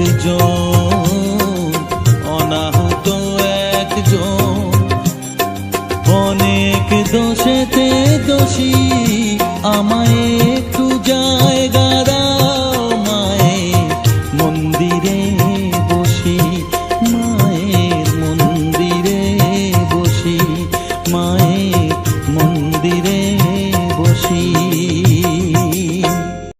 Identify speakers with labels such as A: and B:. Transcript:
A: একজন অনাহত একজন। অনেক দোষেতে দোষী।